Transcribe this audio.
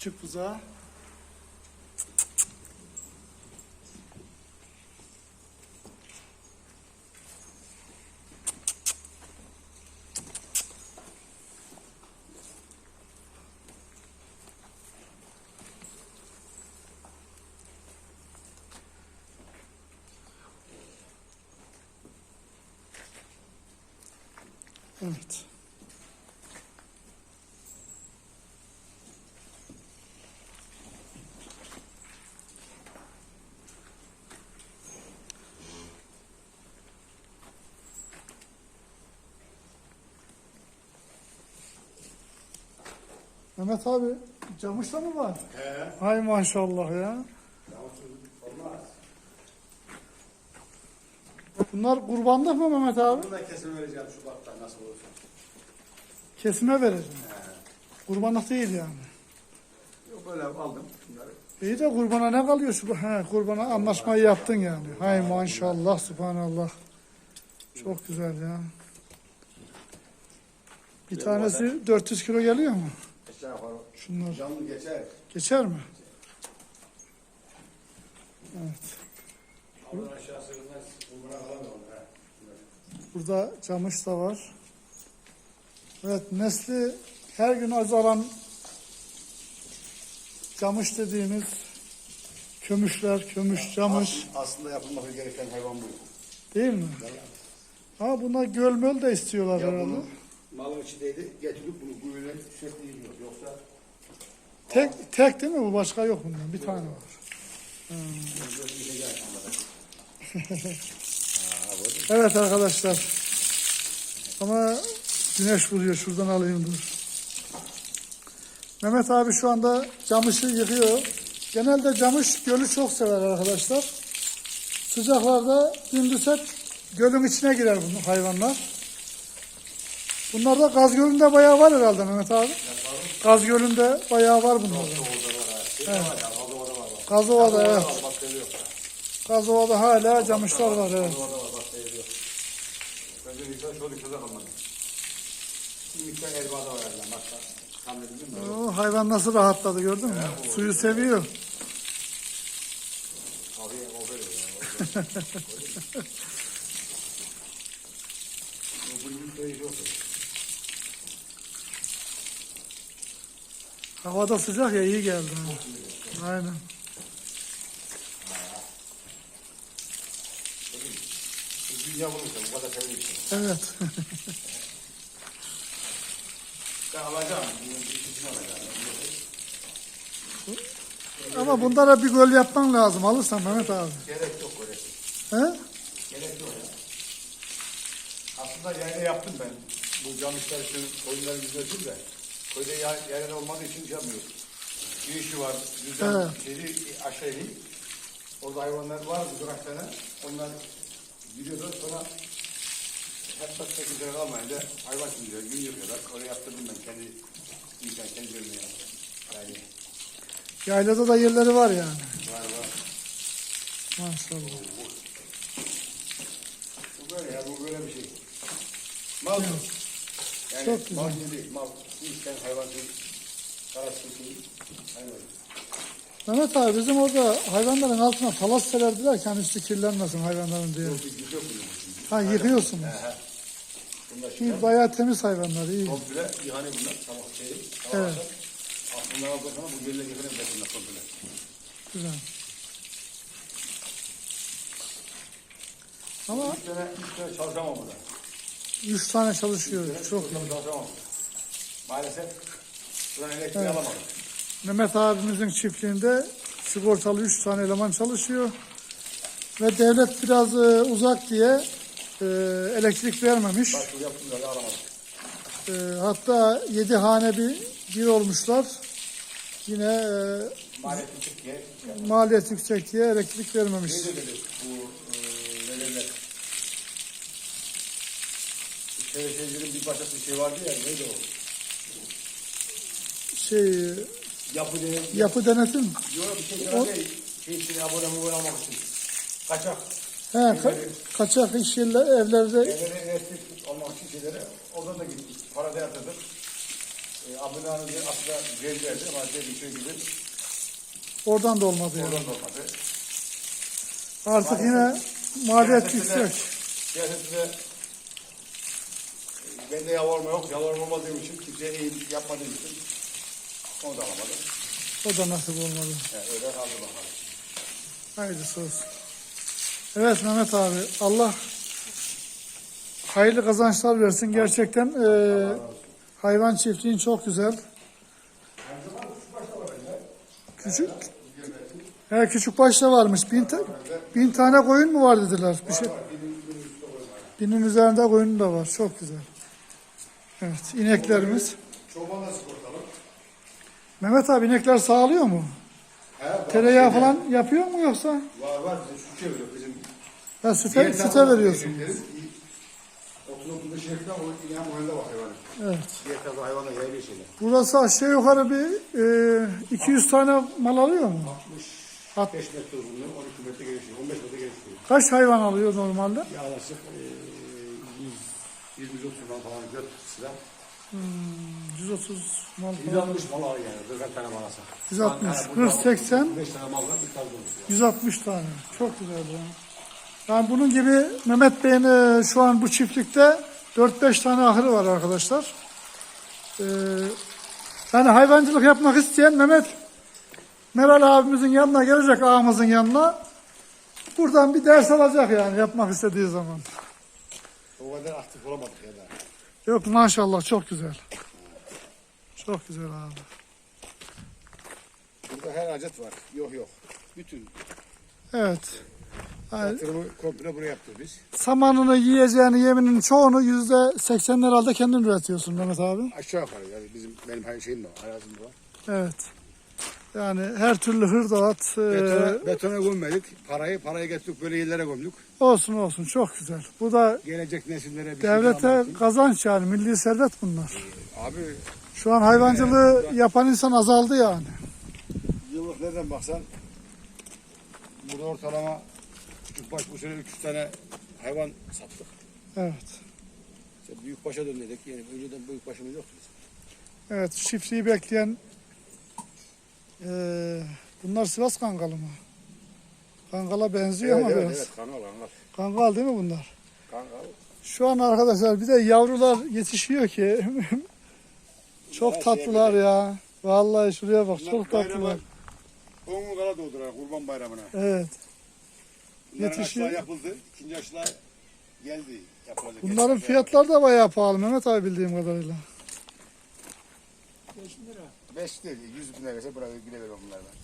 Küçük buzağı. Evet. Mehmet abi camışta mı var? He. Hay maşallah ya. Olmaz. Bunlar kurbanlık mı Mehmet abi? Bunu da kesin vereceğim şu baktan nasıl olursa. Kesime vereceğim. He. Kurbanlık değil yani. Yok böyle aldım bunları. İyi de kurbana ne kalıyor şu? He, kurbana anlaşmayı yaptın yani. Hay maşallah, subhanallah. Çok güzel ya. Bir tanesi 400 kilo geliyor mu? Aşağı yukarı. Şunlar Canlı geçer. geçer mi? Evet. Alın aşağı sığınmaz. Bulguna kalamıyor he. Burada camış da var. Evet, nesli her gün azalan camış dediğimiz kömüşler, kömüş, camış As- Aslında yapılması gereken hayvan bu. değil mi? Ha buna göl möl de istiyorlar Ya herhalde. bunu malın içindeydi. Getirip bunu böyle sürekli yiyor. Yoksa Tek, tek değil mi bu? Başka yok bundan. Bir tane var. bana. Evet arkadaşlar. Ama güneş vuruyor. Şuradan alayım dur. Mehmet abi şu anda camışı yıkıyor. Genelde camış gölü çok sever arkadaşlar. Sıcaklarda gündüz hep gölün içine girer bu hayvanlar. Bunlarda Gaz Gölü'nde bayağı var herhalde Mehmet abi. Gaz Gölü'nde bayağı var bunlarda. Gazova'da evet. Gazova'da hala camışlar var evet. Orada var. Bakteri yok. Bence bir tane şöyle şurada kalmadı. Bir miktar elbada var herhalde. Başka tahmin edildi mi? O hayvan nasıl rahatladı gördün mü? Suyu seviyor. Abi o böyle yok. Havada sıcak ya iyi geldi. ha. Aynen. Evet. Ama bunlara bir gol yapman lazım. Alırsan Mehmet abi. Gerek yok öyle. He? Gerek yok ya. Aslında yayla yaptım ben. Bu camışlar için oyunları güzelsin de. Köyde yay- yayla olmadığı için yapmıyor. Bir işi var. Düzen Evet. şeyi aşağı ineyim. Orada hayvanlar var durak tane. Onlar gidiyorlar sonra hep bak sekizlere kalmayınca hayvan sürüyor, gün yıkıyorlar. Oraya yaptırdım ben kendi imkan, kendi yerine yaptım. Yani Yaylada da yerleri var yani. var var. Maşallah. Bu böyle ya, bu böyle bir şey. Mal bu. Yani Çok güzel. mal değil, mal. İnsan hayvansız, karasız değil. Hayvan. Mehmet abi bizim orada hayvanların altına palas sererdiler ki hani üstü kirlenmesin hayvanların diye. Yok güzel kuruyor. Ha yıkıyorsunuz. He he. Bunlar İyi, şey. bayağı temiz hayvanlar iyi. Komple yani bunlar sabah şey. Sabah Evet. akşam. Aslında aldığı zaman bu gölüne getiren de bunlar komple. Güzel. Ama Üç tane, üç tane çalışamam burada. üç tane çalışıyor. Çok iyi. çalışamam burada. Maalesef buradan elektriği alamadım. Mehmet abimizin çiftliğinde sigortalı 3 tane eleman çalışıyor. Ve devlet biraz e, uzak diye e, elektrik vermemiş. Başvuru yaptım da alamadım. E, hatta 7 hane bir, bir olmuşlar. Yine e, Maliyet yüksek diye. maliyet yüksek diye elektrik vermemiş. Neydi dedi bu e, velenler? Şerefsizlerin bir başka bir şey vardı ya neydi o? Şey, Yapı denen yapı denetim. Yok bir şey o... şey, şey için abone abone olmak için. Kaçak. He, ka- kaçak iş yerler, evlerde Evlere elektrik olmak için şeylere oradan da gittik. Para da yatırdık. E, Abdülhan'ın aslında geldilerdi ama dediğim şey gibi Oradan da olmadı yani. oradan da olmadı. Artık yine maliyet Siyasette de- yüksek. Siyasette de e, bende yavarma yok. Yavarma olmadığım için kimseye eğim yapmadığım için onu da alamadım. O da nasip olmadı. Yani öyle kaldı bakalım. Hayırlısı olsun. Evet Mehmet abi Allah hayırlı kazançlar versin. Gerçekten e, hayvan çiftliğin çok güzel. Küçük He, küçük başta varmış. Bin, ta- bin tane koyun mu var dediler. Bir şey. Binin üzerinde koyun da var. Çok güzel. Evet ineklerimiz. Mehmet abi inekler sağlıyor mu? He, Tereyağı şeyde- falan yapıyor mu yoksa? Var var bize süt çeviriyor bizim. Ha, süte, süte veriyorsun. 30-35 hektar o inan muayene var hayvanın. Evet. Diğer tarafta hayvanla yayılıyor şeyler. Burası aşağı yukarı bir e, 200 tane mal alıyor mu? 5 metre uzunluğu, 12 metre genişliği, 15 metre genişliği. Kaç hayvan alıyor normalde? Yaklaşık e, 100 130 mal falan 4 sıra. 130 mal falan. 160 mal alıyor yani. 40 tane mal alsa. 160, Ankara, burada 40, 80, 5 tane mal var, bir tane dolusu. 160 tane. Çok güzel ya. Yani bunun gibi Mehmet Bey'in e, şu an bu çiftlikte 4-5 tane ahırı var arkadaşlar. Ee, yani hayvancılık yapmak isteyen Mehmet Meral abimizin yanına gelecek ağamızın yanına. Buradan bir ders alacak yani yapmak istediği zaman. O kadar aktif olamadık ya da. Yok maşallah çok güzel. Çok güzel abi. Burada her adet var. Yok yok. Bütün Evet. Yani yatırımı komple buraya yaptık biz. samanını yiyeceğini yeminin çoğunu yüzde seksen herhalde kendin üretiyorsun Mehmet abi. Aşağı yukarı yani bizim benim her şeyim de var. Arazim de var. Evet. Yani her türlü hırdavat e, Betona, betona gömmedik. Parayı parayı getirdik böyle yerlere gömdük. olsun olsun çok güzel. Bu da Gelecek nesillere bir şey devlete için. kazanç yani milli servet bunlar. Abi Şu an hayvancılığı yapan insan azaldı yani. yıllık nereden baksan burada ortalama küçük baş bu sene 300 tane hayvan sattık. Evet. İşte büyük başa döndük. Yani önceden büyük başımız yoktu bizim. Evet çiftliği bekleyen e, bunlar Sivas Kangalı mı? Kangala benziyor Evet, ama evet, biraz. evet, kangal kangal. Kangal değil mi bunlar? Kangal. Şu an arkadaşlar bir de yavrular yetişiyor ki çok Ya, tatlılar şey ya. Vallahi şuraya bak Bunlar çok tatlılar. Tohumu kara doğdular kurban bayramına. Evet. Bunların Yetişiyor. yapıldı. İkinci aşılar geldi. Yapılacak. Bunların fiyatları da bayağı pahalı Mehmet abi bildiğim kadarıyla. 5 değil. 100 bin lirası gire veriyorum bunlardan.